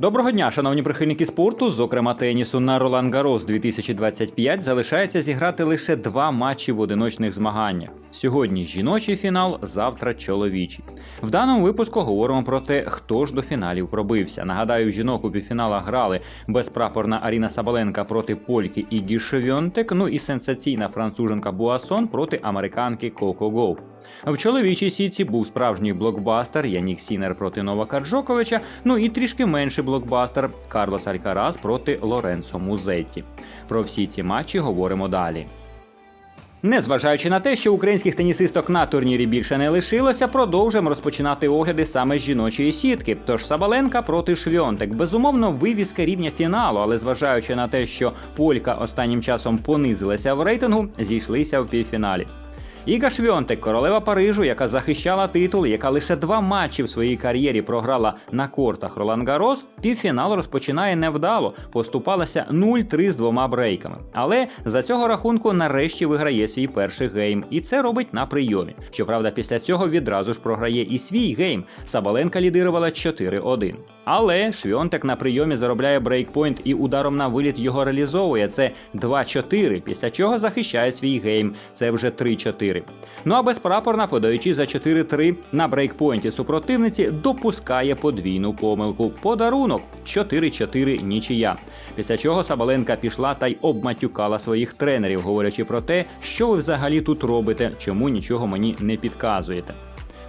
Доброго дня, шановні прихильники спорту. Зокрема, тенісу на Ролан Гарос 2025 залишається зіграти лише два матчі в одиночних змаганнях. Сьогодні жіночий фінал, завтра чоловічий. В даному випуску говоримо про те, хто ж до фіналів пробився. Нагадаю, жінок у півфіналах грали безпрапорна Аріна Сабаленка проти польки Ігі Шевьонтек, ну і сенсаційна француженка Буасон проти американки Коко Гоу. В чоловічій сітці був справжній блокбастер Янік Сінер проти Новака Джоковича, ну і трішки менший блокбастер Карлос Алькарас проти Лоренцо Музетті. Про всі ці матчі говоримо далі. Незважаючи на те, що українських тенісисток на турнірі більше не лишилося, продовжуємо розпочинати огляди саме з жіночої сітки. Тож Сабаленка проти Швьонтек. Безумовно, вивіска рівня фіналу, але зважаючи на те, що Полька останнім часом понизилася в рейтингу, зійшлися в півфіналі. Іга Швьонтек, королева Парижу, яка захищала титул, яка лише два матчі в своїй кар'єрі програла на кортах Ролан Гарос, півфінал розпочинає невдало, поступалася 0-3 з двома брейками. Але за цього рахунку нарешті виграє свій перший гейм, і це робить на прийомі. Щоправда, після цього відразу ж програє і свій гейм. Сабаленка лідирувала 4-1. Але Швьонтек на прийомі заробляє брейкпойнт і ударом на виліт його реалізовує. Це 2-4, після чого захищає свій гейм. Це вже 3-4. Ну а безпрапорна, подаючи за 4-3 на брейкпойнті супротивниці, допускає подвійну помилку. Подарунок 4-4 нічия. Після чого Сабаленка пішла та й обматюкала своїх тренерів, говорячи про те, що ви взагалі тут робите, чому нічого мені не підказуєте.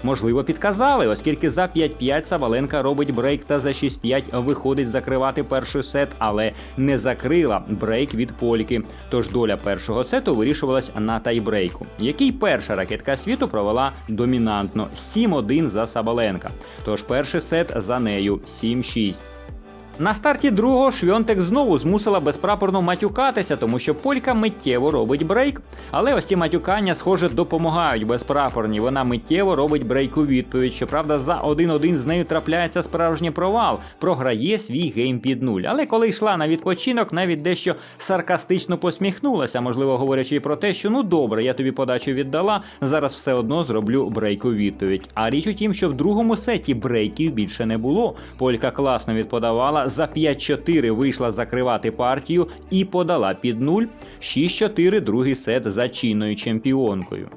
Можливо, підказали, оскільки за 5-5 Сабаленка робить брейк та за 6-5 виходить закривати перший сет, але не закрила брейк від польки. Тож доля першого сету вирішувалась на тайбрейку, який перша ракетка світу провела домінантно 7-1 за Сабаленка. Тож перший сет за нею 7-6. На старті другого Швьонтек знову змусила безпрапорно матюкатися, тому що полька миттєво робить брейк. Але ось ті матюкання, схоже, допомагають безпрапорні. Вона миттєво робить брейк у відповідь. Щоправда, за 1-1 з нею трапляється справжній провал, програє свій гейм під нуль. Але коли йшла на відпочинок, навіть дещо саркастично посміхнулася, можливо, говорячи про те, що ну добре, я тобі подачу віддала, зараз все одно зроблю брейк у відповідь. А річ у тім, що в другому сеті брейків більше не було. Полька класно відподавала за 5-4 вийшла закривати партію і подала під 0. 6-4 другий сет за чинною чемпіонкою.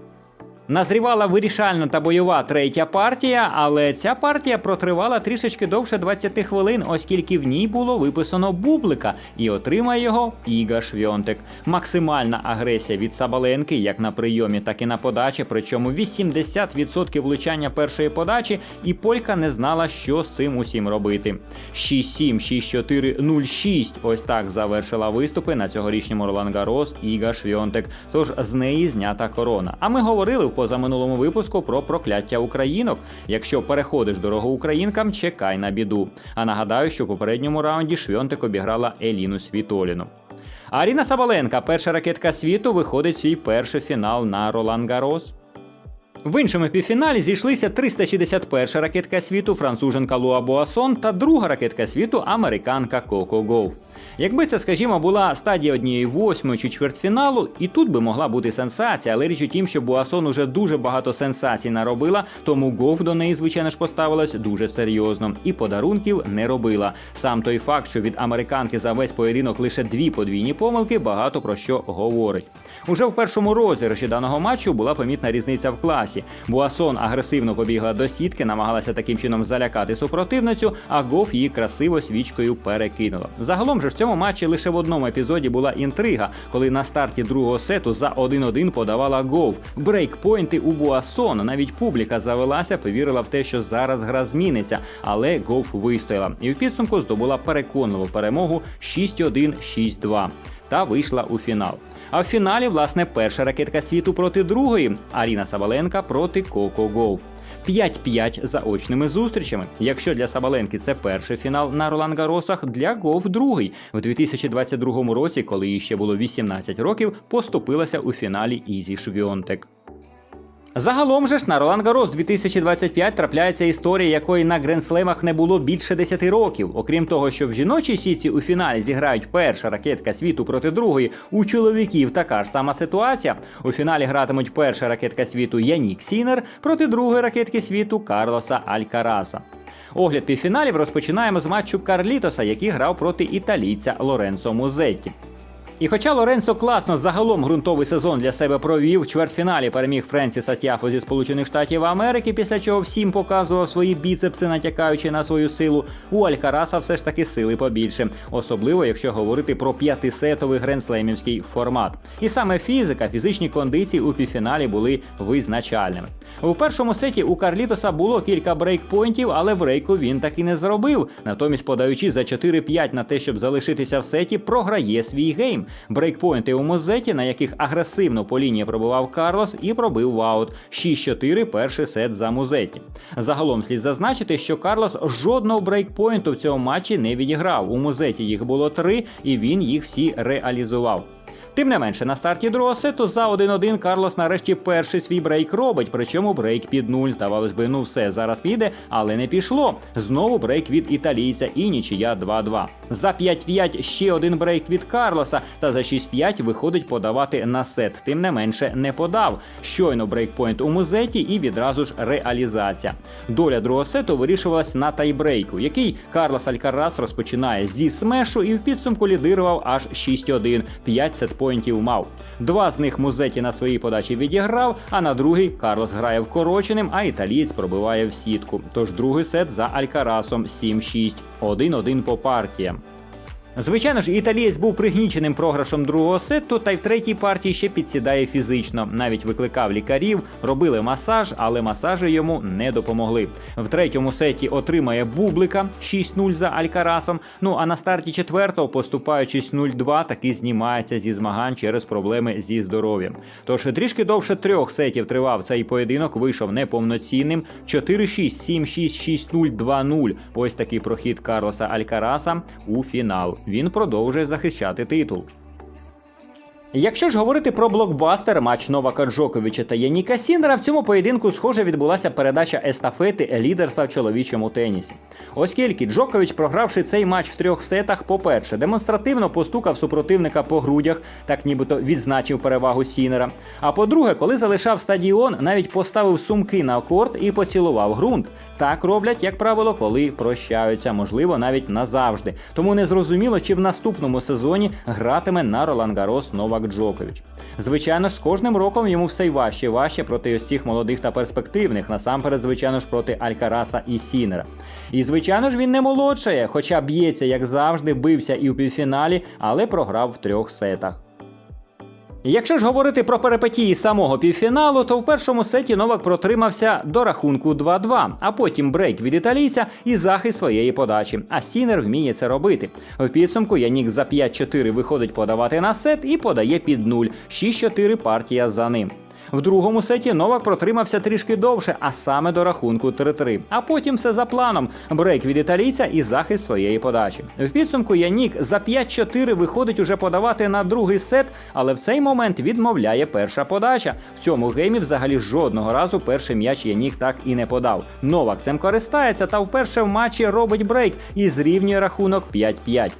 Назрівала вирішальна та бойова третя партія, але ця партія протривала трішечки довше 20 хвилин, оскільки в ній було виписано бублика, і отримає його Іга Швьонтек. Максимальна агресія від Сабаленки, як на прийомі, так і на подачі. Причому 80% влучання першої подачі, і Полька не знала, що з цим усім робити. 6-7, 6-4, 0-6. Ось так завершила виступи на цьогорічному Ролан Гарос Іга Швьонтек. Тож з неї знята корона. А ми говорили в позаминулому випуску про прокляття українок. Якщо переходиш дорогу українкам, чекай на біду. А нагадаю, що в попередньому раунді Швьонтек обіграла Еліну Світоліну. Аріна Сабаленка, перша ракетка світу, виходить свій перший фінал на Ролан Гарос. В іншому півфіналі зійшлися 361 ракетка світу француженка Луа Буасон та друга ракетка світу американка Коко Гоу. Якби це, скажімо, була стадія однієї восьмої чи чвертьфіналу, і тут би могла бути сенсація, але річ у тім, що Буасон уже дуже багато сенсацій наробила, тому Гов до неї, звичайно ж, поставилась дуже серйозно і подарунків не робила. Сам той факт, що від американки за весь поєдинок лише дві подвійні помилки, багато про що говорить. Уже в першому розіграші даного матчу була помітна різниця в класі. Буасон агресивно побігла до сітки, намагалася таким чином залякати супротивницю, а Гоф її красиво свічкою перекинула. Загалом же в цьому матчі лише в одному епізоді була інтрига, коли на старті другого сету за 1-1 подавала Гов. Брейкпойнти у Буасон. Навіть публіка завелася, повірила в те, що зараз гра зміниться, але Гов вистояла і в підсумку здобула переконливу перемогу 6-1, 6-2 та вийшла у фінал. А в фіналі, власне, перша ракетка світу проти другої Аріна Сабаленка проти Коко Гов. 5-5 за очними зустрічами. Якщо для Сабаленки це перший фінал на Ролан Гаросах, для Гов другий. В 2022 році, коли їй ще було 18 років, поступилася у фіналі Ізі Швіонтек. Загалом же ж на Ролан Гарос 2025 трапляється історія, якої на гренслемах не було більше 10 років. Окрім того, що в жіночій сітці у фіналі зіграють перша ракетка світу проти другої, у чоловіків така ж сама ситуація. У фіналі гратимуть перша ракетка світу Янік Сінер проти другої ракетки світу Карлоса Алькараса. Огляд півфіналів розпочинаємо з матчу Карлітоса, який грав проти італійця Лоренцо Музетті. І хоча Лоренцо класно загалом ґрунтовий сезон для себе провів, в чвертьфіналі переміг Френсіса Тяфо зі Сполучених Штатів Америки, після чого всім показував свої біцепси, натякаючи на свою силу, у Алькараса все ж таки сили побільше, особливо якщо говорити про п'ятисетовий гренслемівський формат. І саме фізика, фізичні кондиції у півфіналі були визначальними. У першому сеті у Карлітоса було кілька брейкпойнтів, але брейку він так і не зробив. Натомість, подаючи за 4-5 на те, щоб залишитися в сеті, програє свій гейм. Брейкпойнти у Мозеті, на яких агресивно по лінії пробував Карлос, і пробив ваут. аут. 6-4 перший сет за Музеті. Загалом слід зазначити, що Карлос жодного брейкпойнту в цьому матчі не відіграв. У Музеті їх було три, і він їх всі реалізував. Тим не менше, на старті другого сету за 1-1 Карлос нарешті перший свій брейк робить, причому брейк під нуль. Здавалось би, ну все, зараз піде, але не пішло. Знову брейк від італійця і нічия 2-2. За 5-5 ще один брейк від Карлоса, та за 6-5 виходить подавати на сет. Тим не менше не подав. Щойно брейкпойнт у музеті і відразу ж реалізація. Доля другого сету вирішувалась на тайбрейку, який Карлос Алькарас розпочинає зі смешу і в підсумку лідирував аж 6-1. 5 сетпоінтів мав. Два з них Музеті на своїй подачі відіграв, а на другий Карлос грає вкороченим, а італієць пробиває в сітку. Тож другий сет за Алькарасом 7-6. 1-1 по партіям. Звичайно ж, італієць був пригніченим програшом другого сету, та й в третій партії ще підсідає фізично. Навіть викликав лікарів, робили масаж, але масажі йому не допомогли. В третьому сеті отримає бублика 6-0 за Алькарасом. Ну а на старті четвертого, поступаючись 0-2, таки знімається зі змагань через проблеми зі здоров'ям. Тож трішки довше трьох сетів тривав цей поєдинок, вийшов неповноцінним. 4-6, 7-6, 6-0, 2-0. Ось такий прохід Карлоса Алькараса у фінал він продовжує захищати титул. Якщо ж говорити про блокбастер, матч Новака Джоковича та Яніка Сінера, в цьому поєдинку, схоже, відбулася передача естафети лідерства в чоловічому тенісі. Оскільки Джокович, програвши цей матч в трьох сетах, по-перше, демонстративно постукав супротивника по грудях, так нібито відзначив перевагу Сінера. А по-друге, коли залишав стадіон, навіть поставив сумки на корт і поцілував ґрунт. Так роблять, як правило, коли прощаються, можливо, навіть назавжди. Тому не зрозуміло, чи в наступному сезоні гратиме на Ролан Гарос Новак Джокович. Звичайно ж, з кожним роком йому все й важче важче проти ось цих молодих та перспективних, насамперед, звичайно ж, проти Алькараса і Сінера. І звичайно ж, він не молодшає, хоча б'ється, як завжди, бився і у півфіналі, але програв в трьох сетах. Якщо ж говорити про перипетії самого півфіналу, то в першому сеті Новак протримався до рахунку 2-2, а потім брейк від італійця і захист своєї подачі. А Сінер вміє це робити. В підсумку Янік за 5-4 виходить подавати на сет і подає під 0. 6-4 партія за ним. В другому сеті Новак протримався трішки довше, а саме до рахунку 3-3. А потім все за планом: брейк від італійця і захист своєї подачі. В підсумку Янік за 5-4 виходить уже подавати на другий сет, але в цей момент відмовляє перша подача. В цьому геймі взагалі жодного разу перший м'яч Янік так і не подав. Новак цим користається та вперше в матчі робить брейк і зрівнює рахунок 5-5.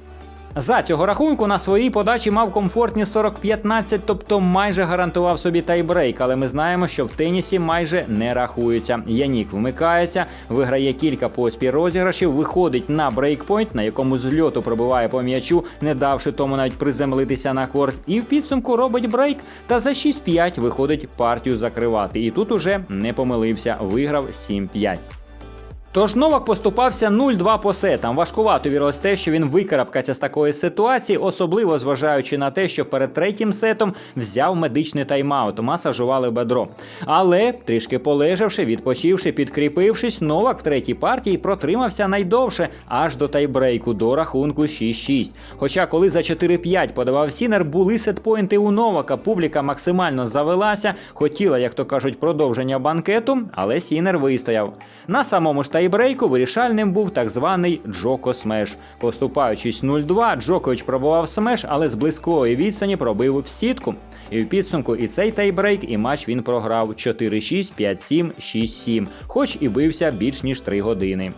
За цього рахунку на своїй подачі мав комфортні 40-15, тобто майже гарантував собі тайбрейк, але ми знаємо, що в тенісі майже не рахується. Янік вмикається, виграє кілька поспіль розіграшів, виходить на брейкпойнт, на якому з льоту пробиває по м'ячу, не давши тому навіть приземлитися на корт, і в підсумку робить брейк та за 6-5 виходить партію закривати. І тут уже не помилився, виграв 7-5. Тож Новак поступався 0-2 по сетам. Важкувато вірилось те, що він викарабкається з такої ситуації, особливо зважаючи на те, що перед третім сетом взяв медичний тайм-аут, масажували бедро. Але трішки полежавши, відпочивши, підкріпившись, Новак в третій партії протримався найдовше аж до тайбрейку, до рахунку 6-6. Хоча, коли за 4-5 подавав Сінер, були сетпоінти у Новака, публіка максимально завелася, хотіла, як то кажуть, продовження банкету, але Сінер вистояв. На самому ж тайбрейку вирішальним був так званий Джоко Смеш. Поступаючись 0-2, Джокович пробував смеш, але з близької відстані пробив в сітку. І в підсумку і цей тайбрейк, і матч він програв 4-6, 5-7, 6-7, хоч і бився більш ніж 3 години.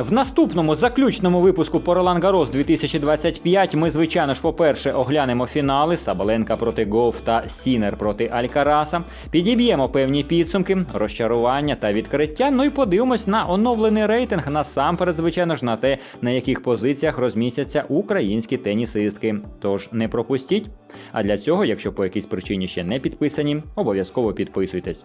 В наступному заключному випуску по Ролан Гарос 2025 ми, звичайно ж, по-перше, оглянемо фінали Сабаленка проти Гоф та Сінер проти Алькараса. Підіб'ємо певні підсумки, розчарування та відкриття. Ну і подивимось на оновлений рейтинг насамперед, звичайно ж, на те, на яких позиціях розмістяться українські тенісистки. Тож не пропустіть. А для цього, якщо по якійсь причині ще не підписані, обов'язково підписуйтесь.